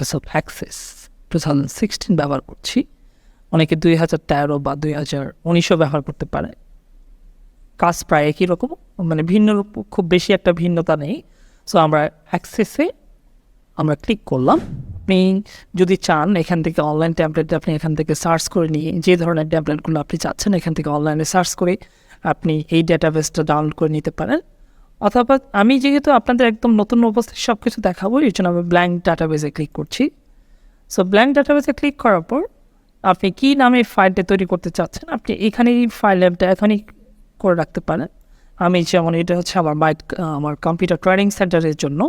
Microsoft Access two thousand sixteen ব্যবহার করছি। অনেকে দুই হাজার তেরো বা দুই হাজার উনিশও ব্যবহার করতে পারে। কাজ প্রায় একই রকম মানে ভিন্ন খুব বেশি একটা ভিন্নতা নেই। সো আমরা অ্যাক্সেসে আমরা ক্লিক করলাম। আপনি যদি চান, এখান থেকে অনলাইন ট্যাবলেট আপনি এখান থেকে সার্চ করে নিয়ে যে ধরনের ট্যাবলেটগুলো আপনি চাচ্ছেন, এখান থেকে অনলাইনে সার্চ করে আপনি এই ডেটাবেসটা ডাউনলোড করে নিতে পারেন। অথবা আমি যেহেতু আপনাদের একদম নতুন অবস্থায় সব কিছু দেখাবো, এই জন্য আমি ব্ল্যাঙ্ক ডাটাবেসে ক্লিক করছি। সো ব্ল্যাঙ্ক ডাটাবেসে ক্লিক করার পর আপনি কী নামে ফাইলটা তৈরি করতে চাচ্ছেন, আপনি এখানেই ফাইল অ্যাপটা এখনই করে রাখতে পারেন। আমি যেমন এটা হচ্ছে আমার মাইট আমার কম্পিউটার ট্রেনিং সেন্টারের জন্য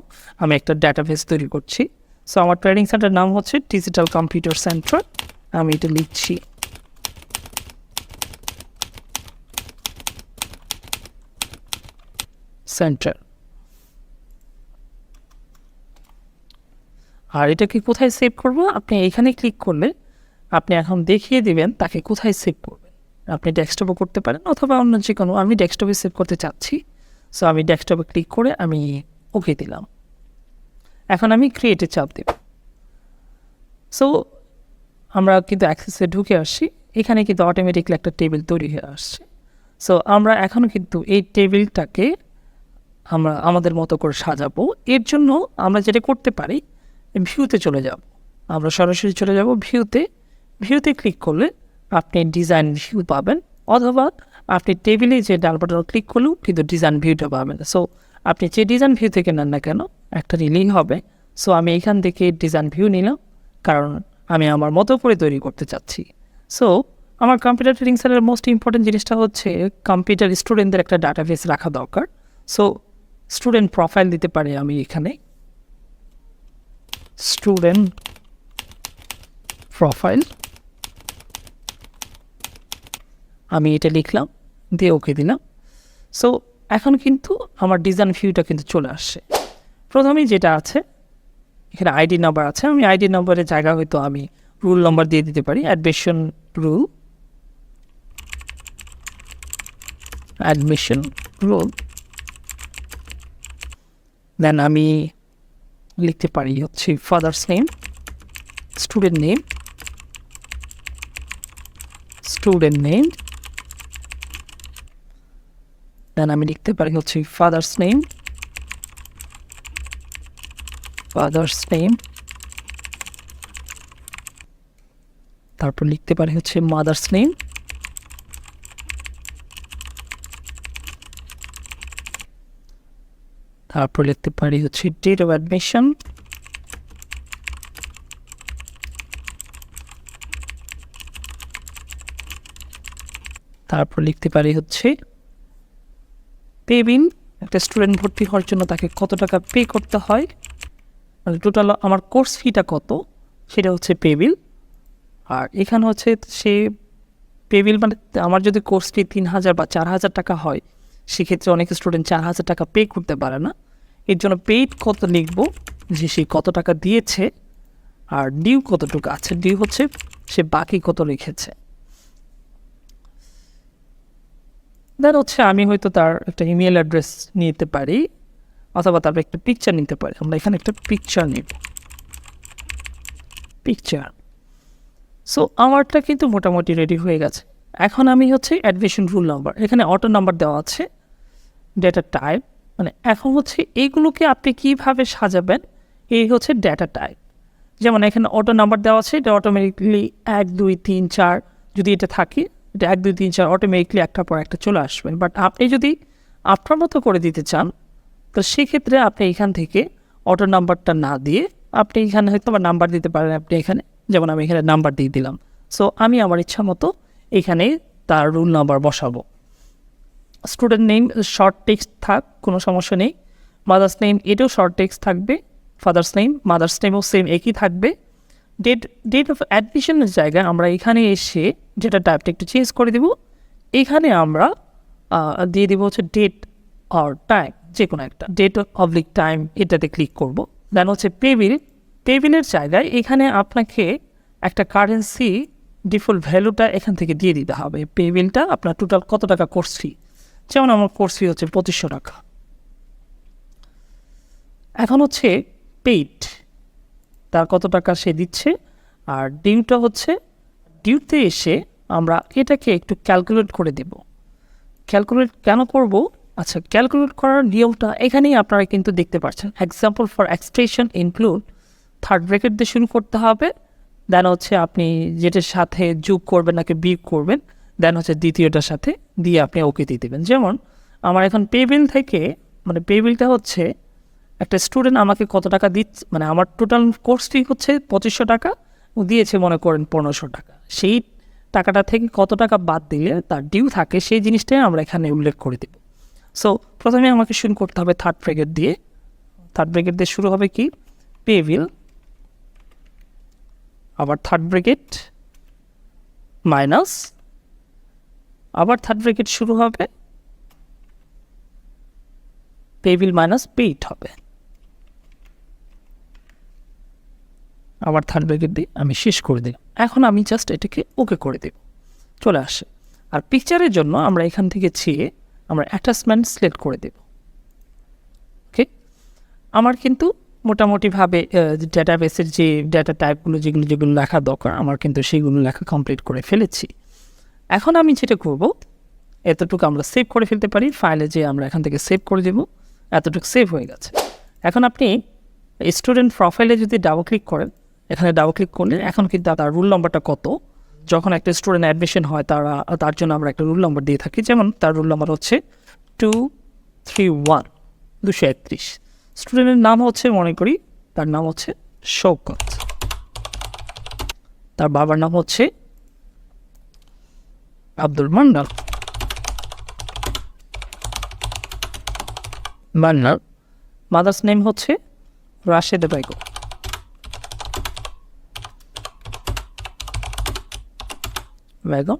আমি একটা ডাটাবেস তৈরি করছি। সো আমার ট্রেনিং সেন্টার নাম হচ্ছে ডিজিটাল কম্পিউটার সেন্টার আমি এটা লিখছি। সেন্টার আর এটাকে কোথায় সেভ করব? আপনি এখানে ক্লিক করলে আপনি এখন দেখিয়ে দিবেন তাকে কোথায় সেভ করবেন। আপনি ডেস্কটপও করতে পারেন অথবা অন্য যে কোনো আমি ডেস্কটপে সেভ করতে চাচ্ছি। সো আমি ডেস্কটপে ক্লিক করে আমি ওকে দিলাম। এখন আমি ক্রিয়েটে চাপ দেব। সো আমরা কিন্তু অ্যাক্সেসে ঢুকে আসছি। এখানে কিন্তু অটোমেটিকলি একটা টেবিল তৈরি হয়ে আসছে। সো আমরা এখনও কিন্তু এই টেবিলটাকে আমরা, আমাদের মতো করে সাজাবো। এর জন্য আমরা যেটা করতে পারি, ভিউতে চলে যাব। আমরা সরাসরি চলে যাব ভিউতে। ভিউতে ক্লিক করলে আপনি ডিজাইন ভিউ পাবেন, অথবা আপনি টেবিলে যে ডাল বাটন ক্লিক করলেও কিন্তু ডিজাইন ভিউটা পাবেন। সো আপনি যে ডিজাইন ভিউ থেকে নেন না কেন, একটা রিলিং হবে। সো আমি এখান থেকে ডিজাইন ভিউ নিলাম, কারণ আমি আমার মতো করে তৈরি করতে চাচ্ছি। সো আমার কম্পিউটার ট্রেনিং সেন্টারের মোস্ট ইম্পর্টেন্ট জিনিসটা হচ্ছে কম্পিউটার স্টুডেন্টদের একটা ডাটাবেস রাখা দরকার। সো স্টুডেন্ট প্রোফাইল দিতে পারি আমি এখানে। স্টুডেন্ট প্রোফাইল আমি এটা লিখলাম, দিয়ে ওকে দিলাম। সো এখন কিন্তু আমার ডিজাইন ভিউটা কিন্তু চলে আসছে। প্রথমেই যেটা আছে, এখানে আইডি নাম্বার আছে। আমি আইডি নাম্বারের জায়গা হয়তো আমি রুল নাম্বার দিয়ে দিতে পারি admission roll admission roll then আমি লিখতে পারি হচ্ছে father's name student name student name then আমি লিখতে পারি হচ্ছে ফাদার্স নেম ফাদার্স নেম তারপর লিখতে পারি হচ্ছে মাদার্স নেম তারপর লিখতে পারি হচ্ছে ডেট অফ অ্যাডমিশন তারপর লিখতে পারি হচ্ছে পে বিল একটা স্টুডেন্ট ভর্তি হওয়ার জন্য তাকে কত টাকা পে করতে হয়? মানে টোটাল আমার কোর্স ফিটা কত? সেটা হচ্ছে পে বিল আর এখানে হচ্ছে সে পে বিল মানে আমার যদি কোর্স ফি তিন হাজার বা চার হাজার টাকা হয় সেক্ষেত্রে অনেক স্টুডেন্ট চার হাজার টাকা পে করতে পারে না। এর জন্য পেইড কত লিখব? যে সে কত টাকা দিয়েছে আর ডিউ কতটুকু আছে? ডিউ হচ্ছে সে বাকি কত রেখেছে দেন হচ্ছে আমি হয়তো তার একটা ইমেল অ্যাড্রেস নিতে পারি, অথবা তার একটা পিকচার নিতে পারি। আমরা এখানে একটা পিকচার নিব। পিকচার সো আমারটা কিন্তু মোটামুটি রেডি হয়ে গেছে। এখন আমি হচ্ছে অ্যাডমিশন রুল নাম্বার এখানে অটো নাম্বার দেওয়া আছে ডেটা টাইপ মানে এখন হচ্ছে এইগুলোকে আপনি কীভাবে সাজাবেন, এই হচ্ছে ডেটা টাইপ যেমন এখানে অটো নাম্বার দেওয়া আছে, এটা অটোমেটিকলি এক, দুই, তিন, চার, যদি এটা থাকে, এটা এক, দুই, তিন, চার অটোমেটিকলি একটা পর একটা চলে আসবে। বাট আপনি যদি আপনার মতো করে দিতে চান, তো সেক্ষেত্রে আপনি এখান থেকে অটো নাম্বারটা না দিয়ে আপনি এখানে হয়তো আবার নাম্বার দিতে পারেন আপনি এখানে। যেমন আমি এখানে নাম্বার দিয়ে দিলাম। সো আমি আমার ইচ্ছা মতো এখানে তার রুল নাম্বার বসাবো। স্টুডেন্ট নেম শর্ট টেক্সট থাক, কোনো সমস্যা নেই। মাদার্স নেম এটাও শর্ট টেক্সট থাকবে ফাদার্স নেম মাদার্স নেমও সেম একই থাকবে। ডেট ডেট অফ অ্যাডমিশনের জায়গায় আমরা এখানে এসে যেটা টাইপটা একটু চেঞ্জ করে দেব, এখানে আমরা দিয়ে দেবো হচ্ছে ডেট অর টাইম যে কোনো একটা ডেট অবলিক টাইম এটাতে ক্লিক করব। দেন হচ্ছে পেবিল পেবিলের জায়গায় এখানে আপনাকে একটা কারেন্সি ডিফল্ট ভ্যালুটা এখান থেকে দিয়ে দিতে হবে। পেবিলটা আপনার টোটাল কত টাকা কোর্স ফি? যেমন আমার কোর্স ফি হচ্ছে পঁচিশশো টাকা। এখন হচ্ছে পেইড। তার কত টাকা সে দিচ্ছে? আর ডিউটা হচ্ছে, ডিউতে এসে আমরা এটাকে একটু ক্যালকুলেট করে দেব। ক্যালকুলেট কেন করব? আচ্ছা ক্যালকুলেট করার নিয়মটা এখানেই আপনারা কিন্তু দেখতে পাচ্ছেন example for expression include third bracket দিয়ে শুরু করতে হবে। দেন হচ্ছে আপনি যেটার সাথে যোগ করবেন নাকি বিয়োগ করবেন দেন হচ্ছে দ্বিতীয়টার সাথে দিয়ে আপনি ওকে দিয়ে দেবেন। যেমন আমার এখন পে বিল থেকে মানে পে বিলটা হচ্ছে একটা স্টুডেন্ট আমাকে কত টাকা দিচ্ছে মানে আমার টোটাল কোর্সটি হচ্ছে পঁচিশশো টাকা, ও দিয়েছে মনে করেন পনেরোশো টাকা। সেই টাকাটা থেকে কত টাকা বাদ দিলে তার ডিউ থাকে, সেই জিনিসটাই আমরা এখানে উল্লেখ করে দেব। সো প্রথমে আমাকে শুরু করতে হবে থার্ড ব্রেকেট দিয়ে। থার্ড ব্রেকেট দিয়ে শুরু হবে কি? পে বিল আবার থার্ড ব্রেকেট মাইনাস আবার থার্ড ব্রেকেট শুরু হবে। পে বিল মাইনাস পেইড হবে। আবার থার্ড ব্রেকেট দিয়ে আমি শেষ করে দিই এখন আমি জাস্ট এটাকে ওকে করে দেব। চলে আসে। আর পিকচারের জন্য আমরা এখান থেকে ছিয়ে আমরা অ্যাটাচমেন্ট সিলেক্ট করে দেব। ওকে আমার কিন্তু মোটামুটিভাবে ডেটাবেসের যে ডেটা টাইপগুলো যেগুলো যেগুলো লেখা দরকার, আমার কিন্তু সেগুলো লেখা কমপ্লিট করে ফেলেছি। এখন আমি যেটা করব, এতটুকু আমরা সেভ করে ফেলতে পারি ফাইলে যে আমরা এখান থেকে সেভ করে দেব, এতটুকু সেভ হয়ে গেছে। এখন আপনি স্টুডেন্ট প্রোফাইলে যদি ডাবল ক্লিক করেন, এখানে ডাবল ক্লিক করলে এখন কিন্তু তার রুল নম্বরটা কত, যখন একটা স্টুডেন্ট অ্যাডমিশন হয়, তারা, তার জন্য আমরা একটা রুল নম্বর দিয়ে থাকি, যেমন তার রুল নম্বর হচ্ছে টু থ্রি ওয়ান দুশো একত্রিশ। স্টুডেন্টের নাম হচ্ছে, মনে করি, তার নাম হচ্ছে শৌকত তার বাবার নাম হচ্ছে আব্দুল মান্নান। মান্নার মাদার্স নেম হচ্ছে Rashed Begum. Begum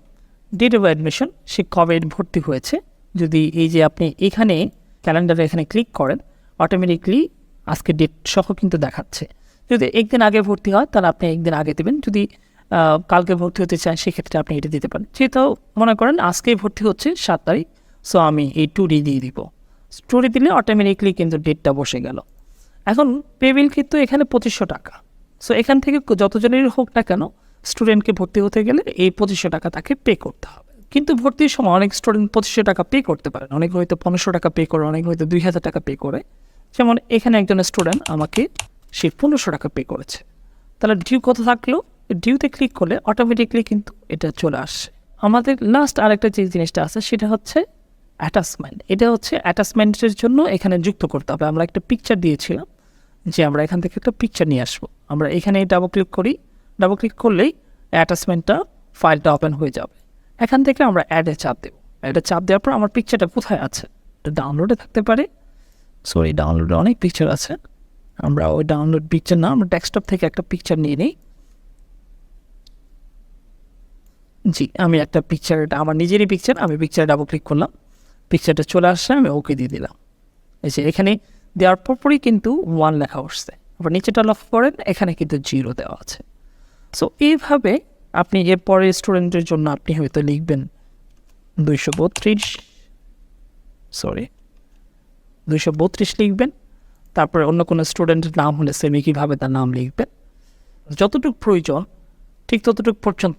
date of admission সে কবে ভর্তি হয়েছে? যদি এই যে আপনি এখানে ক্যালেন্ডারে এখানে ক্লিক করেন অটোমেটিকলি আজকে ডেট সহ কিন্তু দেখাচ্ছে। যদি একদিন আগে ভর্তি হয়, তাহলে আপনি একদিন আগে দেবেন। যদি কালকে ভর্তি হতে চান, সেক্ষেত্রে আপনি এটা দিতে পারেন। যেহেতু মনে করেন আজকেই ভর্তি হচ্ছে সাত তারিখ সো আমি এই টুডি দিয়ে দিব। স্টোরি দিলে অটোমেটিকলি কিন্তু ডেটটা বসে গেল। এখন পে বিল কিন্তু এখানে পঁচিশশো টাকা। সো এখান থেকে যতজনের হোক না কেন স্টুডেন্টকে ভর্তি হতে গেলে এই পঁচিশশো টাকা তাকে পে করতে হবে। কিন্তু ভর্তির সময় অনেক স্টুডেন্ট পঁচিশশো টাকা পে করতে পারেন। অনেক হয়তো পনেরোশো টাকা পে করে, অনেক হয়তো দুই হাজার টাকা পে করে। যেমন এখানে একজন স্টুডেন্ট আমাকে সে পনেরোশো টাকা পে করেছে। তাহলে ডিউ কত থাকল? ডিউতে ক্লিক করলে অটোমেটিকলি কিন্তু এটা চলে আসছে। আমাদের লাস্ট আরেকটা যে জিনিসটা আছে, সেটা হচ্ছে অ্যাটাচমেন্ট এটা হচ্ছে অ্যাটাচমেন্টের জন্য এখানে যুক্ত করতে হবে। আমরা একটা পিকচার দিয়েছিলাম যে আমরা এখান থেকে একটা পিকচার নিয়ে আসব। আমরা এখানে ডাবল ক্লিক করি। ডাবল ক্লিক করলেই অ্যাটাচমেন্টটা ফাইলটা ওপেন হয়ে যাবে। এখান থেকে আমরা অ্যাডে চাপ দেবো। অ্যাডে চাপ দেওয়ার পর আমার পিকচারটা কোথায় আছে? এটা ডাউনলোডে থাকতে পারে। সরি ডাউনলোডে অনেক পিকচার আছে। আমরা ওই ডাউনলোড পিকচার না, আমরা ডেস্কটপ থেকে একটা পিকচার নিয়ে নিই। জি, আমি একটা পিকচার আমার নিজেরই পিকচার আমি পিকচার ডাবল ক্লিক করলাম। পিকচারটা চলে আসছে, আমি ওকে দিয়ে দিলাম। এই যে এখানে দেওয়ার পরপরই কিন্তু ওয়ান লেখা উঠছে আবার নিচেটা লক্ষ্য করেন, এখানে কিন্তু জিরো দেওয়া আছে। সো এইভাবে আপনি এরপরে স্টুডেন্টের জন্য আপনি হয়তো লিখবেন দুইশো বত্রিশ। সরি দুইশো বত্রিশ লিখবেন, তারপরে অন্য কোনো স্টুডেন্টের নাম হলে সেমি কীভাবে তার নাম লিখবেন। যতটুকু প্রয়োজন, ঠিক ততটুকু পর্যন্ত